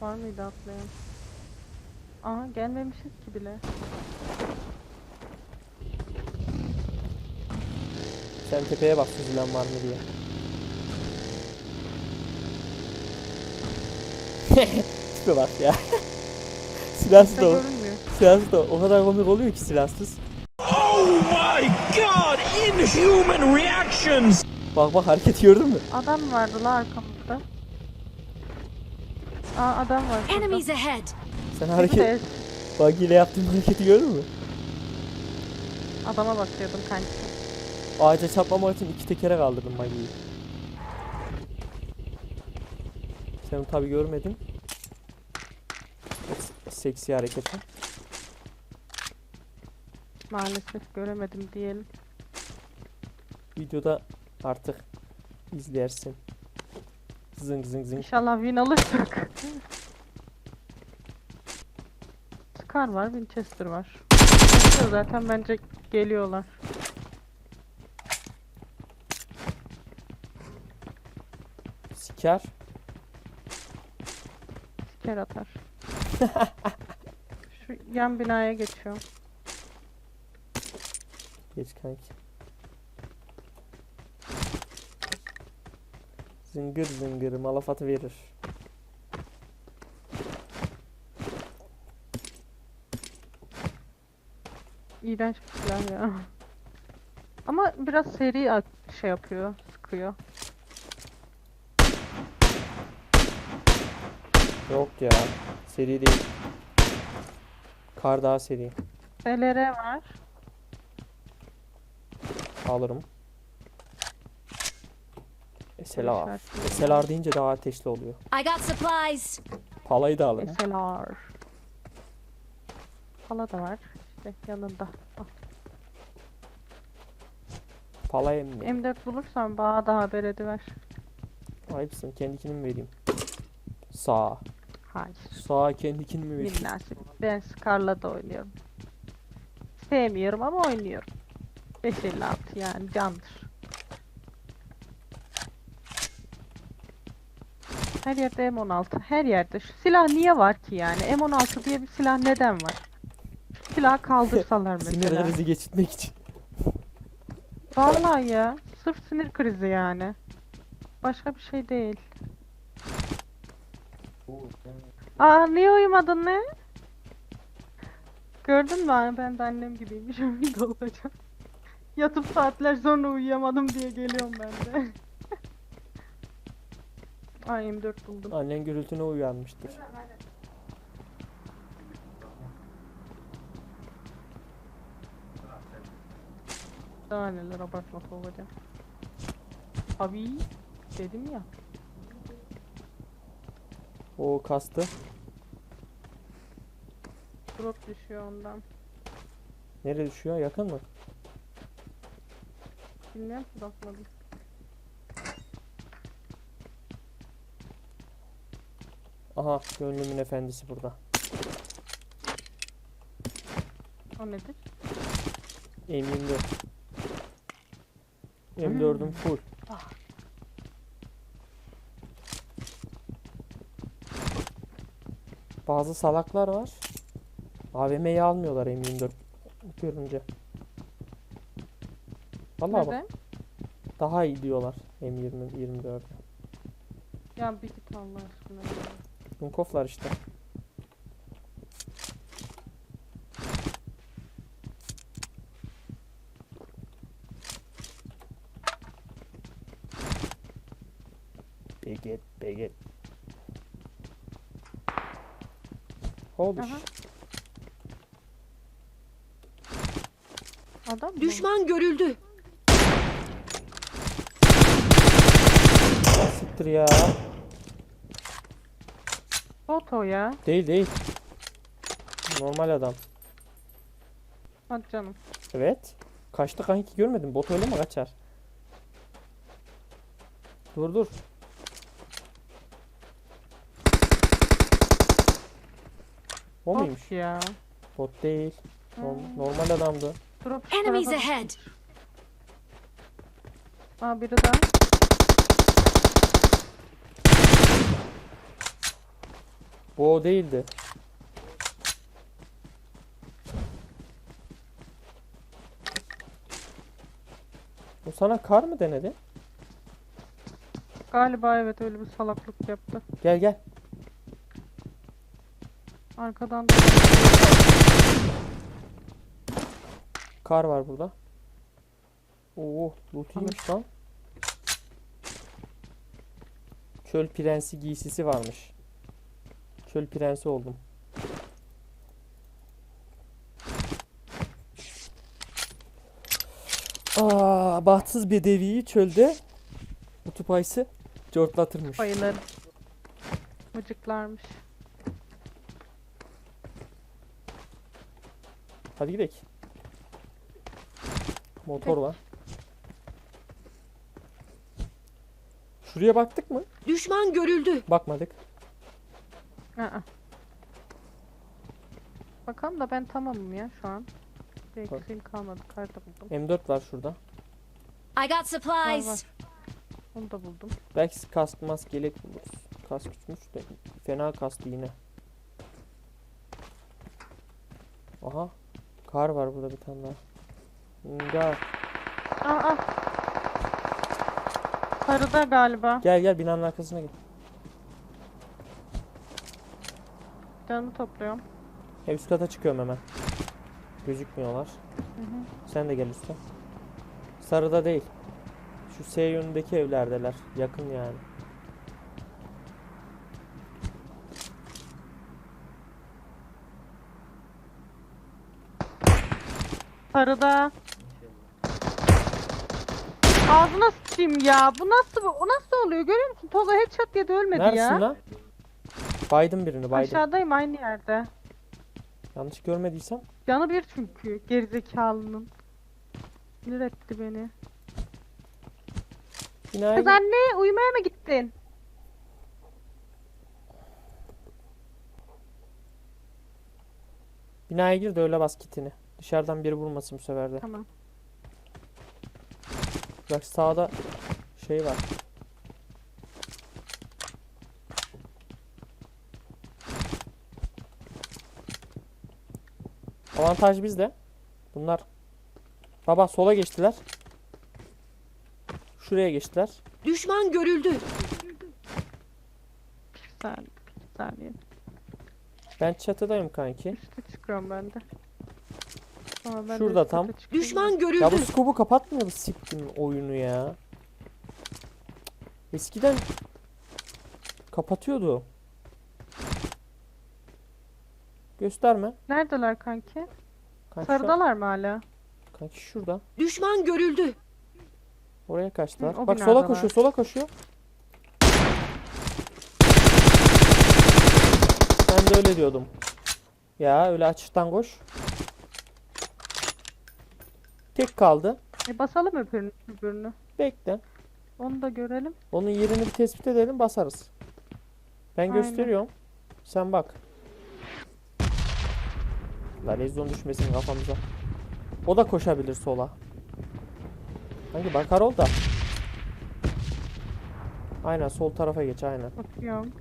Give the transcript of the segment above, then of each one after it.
Var mıydı atlayan? Aha gelmemişiz ki bile. Sen tepeye bak süzülen var mı diye. Tipe bak ya. silahsız da, silahsız da o kadar komik oluyor ki silahsız. Oh my god! Inhuman reactions! Bak bak hareketi gördün mü? Adam vardı la arkamızda. Aa adam var. şurada. Enemies ahead! Sen hareket, de bak ile yaptığın hareketi gördün mü? Adama bakıyordum kanki. Ağaca çarpmamak için iki tekere kaldırdım Magi'yi. Sen onu tabi görmedin. S- Seksi hareketi. Maalesef göremedim diyelim. Videoda artık izlersin. Zıng zıng zıng. İnşallah win alırsak. Scar var, Winchester var. Winchester zaten bence geliyorlar. Siker. Siker atar. Şu yan binaya geçiyorum. Geç kanki. Zıngır zıngır malafatı verir. İğrenç bir silah ya. Ama biraz seri at- şey yapıyor, sıkıyor. Yok ya. Seri değil. Kar daha seri. SLR var. Alırım. SLR. SLR deyince daha ateşli oluyor. I got supplies! Palayı da alırım. SLR. Pala da var. İşte yanında. Al. Palay emmi. M4 bulursan bana da haber ediver. Ayıpsın. Kendikini mi vereyim? Sağ. Hayır. Sağ kendikini mi vereyim? Minnacık. Ben Scar'la da oynuyorum. Sevmiyorum ama oynuyorum. 556 yani candır. Her yerde M16. Her yerde. Şu silah niye var ki yani? M16 diye bir silah neden var? Şu silahı kaldırsalar Sinir mesela. krizi geçirtmek için. Vallahi ya. Sırf sinir krizi yani. Başka bir şey değil. Aa niye uyumadın ne? Gördün mü? Ben de annem gibiymişim. Olacağım. Yatıp saatler sonra uyuyamadım diye geliyorum ben de. Ay M4 buldum. Annen gürültüne uyanmıştır. Daha neler abartması olacak. Abi dedim ya. O kastı. Drop düşüyor ondan. Nereye düşüyor? Yakın mı? Bilmiyorum bakmadım. Aha gönlümün efendisi burada. O nedir? M24. M4'üm full. Bazı salaklar var. AVM'yi almıyorlar M24 görünce. Vallahi bak Neden? daha iyi diyorlar M20 24'e. Ya bir git Allah aşkına. Dunkoflar işte. Beget, beget. Oldu. Aha. Adam mı? Düşman görüldü! Siktir ya. O ya. Değil değil. Normal adam. Hadi canım. Evet. Kaçtı kanki görmedin. Bot öyle mi kaçar? Dur dur. O muymuş? Bot ya. Bot değil. Norm- Hmm. normal adamdı. Drop şu Enemies tarafa- ahead! Aa biri daha. Bu o değildi. Bu sana kar mı denedi? Galiba evet öyle bir salaklık yaptı. Gel gel. Arkadan da Kar var burada. Oo, loot iyiymiş lan. Çöl prensi giysisi varmış. Çöl prensi oldum. Aa, bahtsız bedeviyi çölde kutup ayısı cortlatırmış. bayılırım. Mıcıklarmış. Hadi gidelim. Motor var. Şuraya baktık mı? Düşman görüldü. Bakmadık. Aa. Bakalım da ben tamamım ya şu an. Bir Bak. eksiğim kalmadı. Karta buldum. M4 var şurada. I got supplies. var. Onu da buldum. Belki kask mask gelek buluruz. Kask küçmüş de fena kastı yine. Aha. Kar var burada bir tane daha. Nga. Aa. Sarıda galiba. Gel gel binanın arkasına git. Canımı topluyorum. E, üst kata çıkıyorum hemen. Gözükmüyorlar. Hı hı. Sen de gel üstte. Sarıda değil. Şu S yönündeki evlerdeler. Yakın yani. Sarıda. Ağzına sıçayım ya. Bu nasıl bu? O nasıl oluyor? Görüyor musun? Tolga headshot diye de ölmedi Neredesin ya. lan? Baydım birini baydım. Aşağıdayım aynı yerde. Yanlış görmediysem. Canı bir çünkü gerizekalının. Sinir etti beni. Binaya Kız anne uyumaya mı gittin? Binaya gir de öyle bas kitini. Dışarıdan biri vurmasın bu sefer de. Tamam. Bak sağda şey var. Avantaj bizde. Bunlar Baba sola geçtiler. Şuraya geçtiler. Düşman görüldü. Bir saniye. Saniye. Ben çatıdayım kanki. Üste çıkıyorum ben de. Ben de Şurada üst tam. Düşman Ya bu görüldü. scope'u kapatmıyor bu siktim oyunu ya. Eskiden kapatıyordu. Gösterme. Neredeler kanki? Kanki, şu- Sarıdalar mı hala? kanki şurada. Düşman görüldü. Oraya kaçtılar. Hı, o Bak sola binadalar. koşuyor, sola koşuyor. Ben de öyle diyordum. Ya öyle açıktan koş. Tek kaldı. E basalım öbürünü. öbürünü. Bekle. Onu da görelim. Onun yerini bir tespit edelim basarız. Ben Aynen. gösteriyorum. Sen bak. La lezyon düşmesin kafamıza. O da koşabilir sola. Hangi bakar ol da. Aynen sol tarafa geç aynen. Bakıyorum.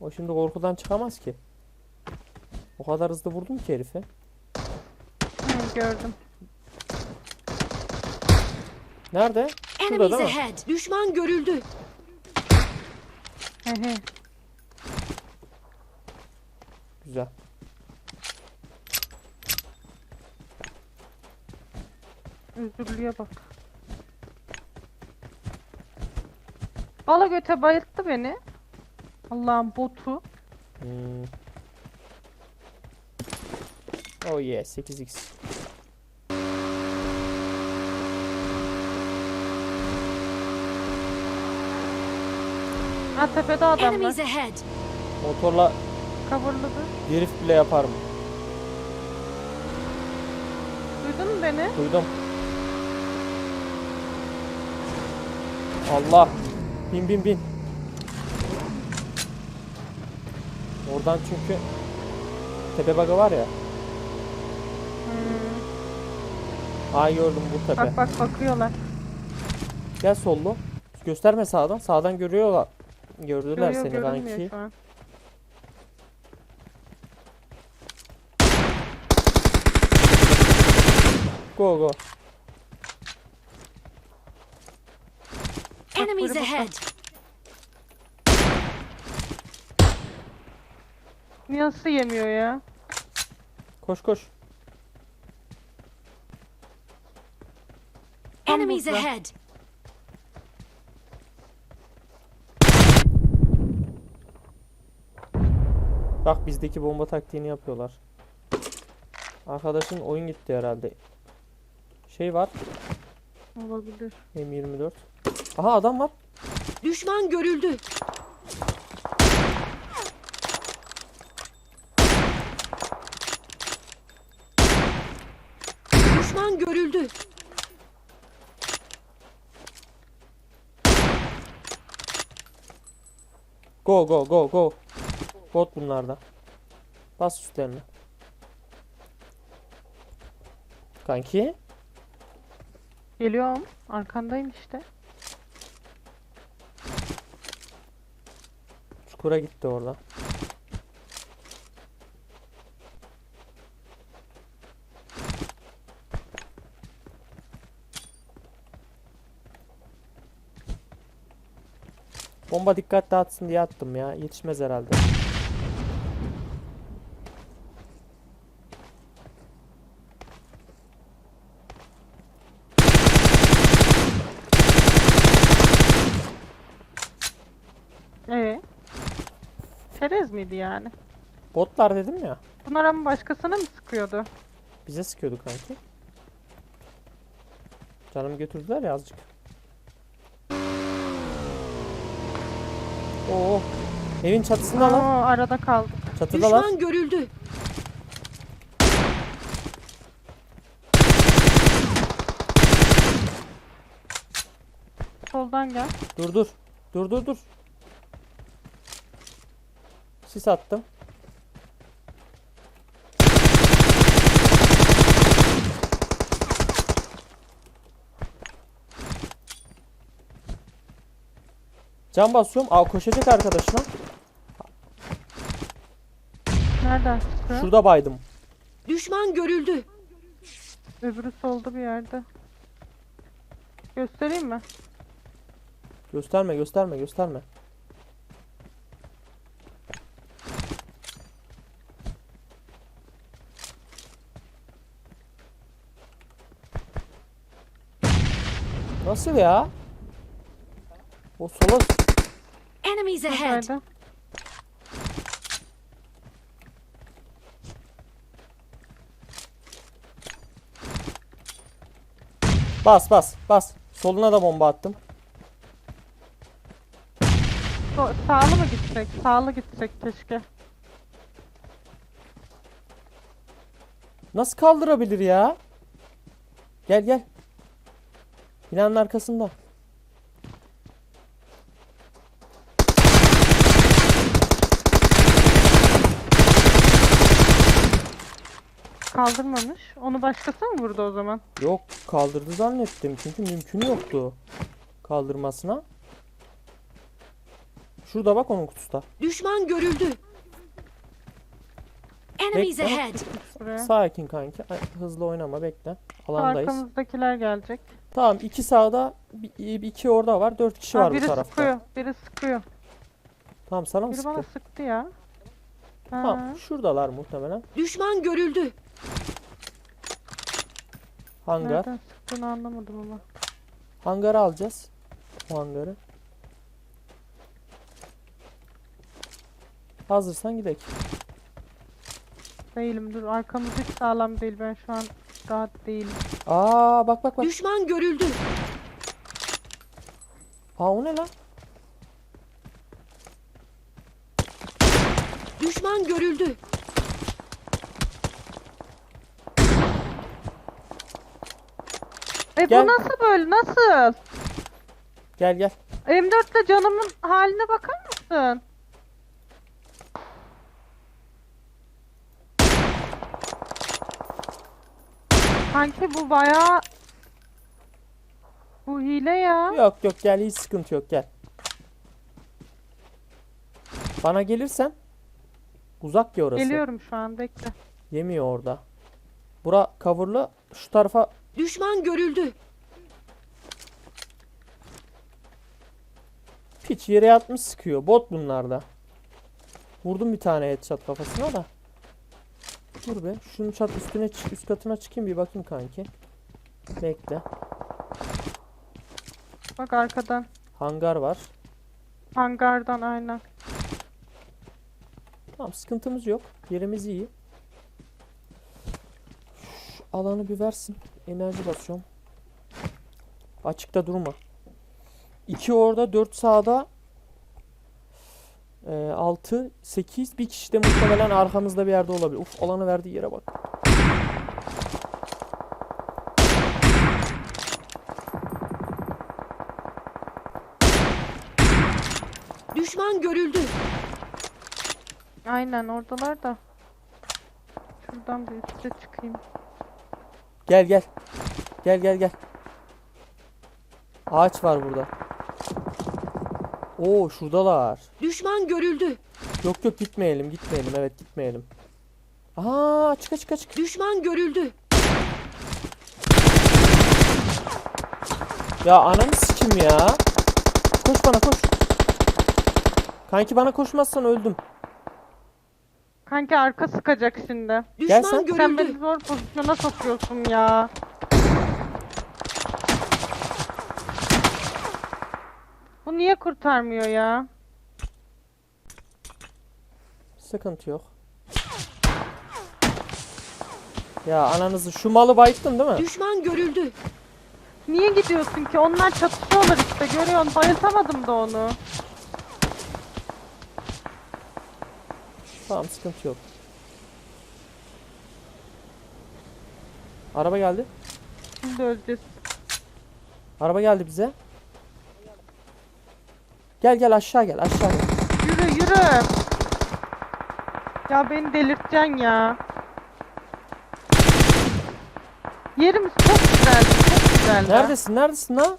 O şimdi korkudan çıkamaz ki. O kadar hızlı vurdum ki herife. Gördüm. Nerede? Şurada Enemies değil mi? ahead. Düşman görüldü. He he. Güzel. Özürlüye bak. Bala göte bayılttı beni. Allah'ın botu. Hmm. Oh yeah 8x. Ha tepede adamlar. Enemies ahead. Motorla Coverladı. drift bile yaparım. Duydun mu beni? Duydum. Allah. Bin bin bin. Oradan çünkü Tepe baga var ya. Hmm. Aa gördüm bu tepe. Bak bak bakıyorlar. Gel sollu. Gösterme sağdan. Sağdan görüyorlar. Gördüler Görüyor, seni görünmüyor kanki. şu an. Go go. Enemies ahead. Nasıl yemiyor ya? Koş koş. Enemies ahead. Bak bizdeki bomba taktiğini yapıyorlar. Arkadaşın oyun gitti herhalde. Şey var. Olabilir. M24. Aha adam var. Düşman görüldü. Düşman görüldü. Go go go go. Bot bunlarda. Bas üstlerine. Kanki. Geliyorum. Arkandayım işte. Çukura gitti orada. Bomba dikkat dağıtsın diye attım ya. Yetişmez herhalde. Yani? Botlar dedim ya. Bunlar ama başkasına mı sıkıyordu? Bize sıkıyordu kanki. Canımı götürdüler ya azıcık. Oo. Evin çatısında Oo, lan. arada kaldık. Çatıdalar. Düşman görüldü. Soldan gel. Dur dur. Dur dur dur. Sis attım. Can basıyorum. Aa koşacak arkadaşına. Nereden çıktı? Şurada baydım. Düşman görüldü. Öbürü solda bir yerde. Göstereyim mi? Gösterme gösterme gösterme. Nasıl ya? O sola Enemies ahead. Nerede? bas bas bas. Soluna da bomba attım. So- sağlı mı gitsek? Sağlı gitsek keşke. Nasıl kaldırabilir ya? Gel gel. Binanın arkasında. Kaldırmamış. Onu başkası mı vurdu o zaman? Yok kaldırdı zannettim. Çünkü mümkünü yoktu. Kaldırmasına. Şurada bak onun kutusta. Düşman görüldü. Enemies Bekle. ahead. Buraya. Sakin kanki. Ay, Hızlı oynama bekle. Alandayız. Arkamızdakiler gelecek. Tamam iki sağda bir- iki orada var. Dört kişi Ha, var bu biri tarafta. sıkıyor. Biri sıkıyor. Tamam sana mı Biri sıkıyor? bana sıktı ya. Ha. Tamam şuradalar muhtemelen. Düşman görüldü. Hangar. Nereden sıktığını anlamadım ama. Hangarı alacağız. O hangarı. Hazırsan gidelim. Değilim dur. Arkamız hiç sağlam değil. Ben şu an rahat değilim. Aa bak bak bak. Düşman görüldü. Aa o ne lan? Düşman görüldü. E Gel. bu nasıl böyle? Nasıl? Gel gel. M4'le canımın haline bakar mısın? Kanki bu bayağı... Bu hile ya. Yok yok gel hiç sıkıntı yok gel. Bana gelirsen uzak ya orası. Geliyorum şu an bekle. Yemiyor orada. Bura coverlı şu tarafa Düşman görüldü. piç yere yatmış sıkıyor. Bot bunlar da. Vurdum bir tane headshot kafasına da. Dur be. Şunun çat üstüne çık, üst katına çıkayım bir bakayım kanki. Bekle. Bak arkadan. Hangar var. Hangardan aynen. Tamam sıkıntımız yok. Yerimiz iyi. Şu alanı bir versin. Enerji basıyorum. Açıkta durma. 2 orada, 4 sağda. 6, 8. Bir kişi de muhtemelen arkamızda bir yerde olabilir. Uf alanı verdiği yere bak. Düşman görüldü. Aynen oradalar da. Şuradan bir üste çıkayım. Gel gel. Gel gel gel. Ağaç var burada. Oo şuradalar. Düşman görüldü. Yok yok gitmeyelim gitmeyelim evet gitmeyelim. Aa açık açık açık. Düşman görüldü. Ya ananı sikim ya. Koş bana koş. Kanki bana koşmazsan öldüm. Kanki arka sıkacak şimdi. Düşman sen. Sen beni görüldü. zor pozisyona sokuyorsun ya. Bu niye kurtarmıyor ya? Sıkıntı yok. Ya ananızı şu malı bayıttın değil mi? Düşman görüldü. Niye gidiyorsun ki? Onlar çatışıyorlar işte görüyorsun. Bayıltamadım da onu. Tamam sıkıntı yok. Araba geldi. Şimdi öleceğiz. Araba geldi bize. Gel gel aşağı gel aşağı gel. Yürü yürü. Ya beni delirteceksin ya. Yerimiz çok güzeldi, çok güzeldi. Neredesin neredesin lan?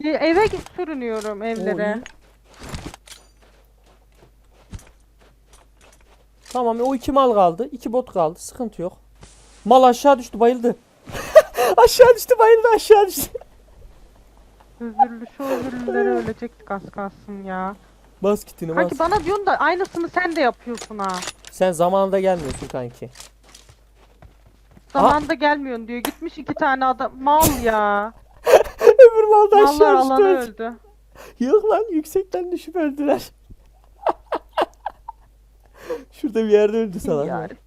Ya Eve git sürünüyorum evlere. Tamam o iki mal kaldı. iki bot kaldı. Sıkıntı yok. Mal aşağı düştü bayıldı. aşağı düştü bayıldı aşağı düştü. Özürlü şu özürlülere ölecektik az kalsın ya. Bas kitini bas. Kanki bana diyorsun da aynısını sen de yapıyorsun ha. Sen zamanında gelmiyorsun kanki. Zamanında gelmiyorsun diyor. Gitmiş iki tane adam. Mal ya. Öbür mal da Mallar düştü. alana öldü. öldü. Yok lan yüksekten düşüp öldüler. Şurada bir yerde öldü salak.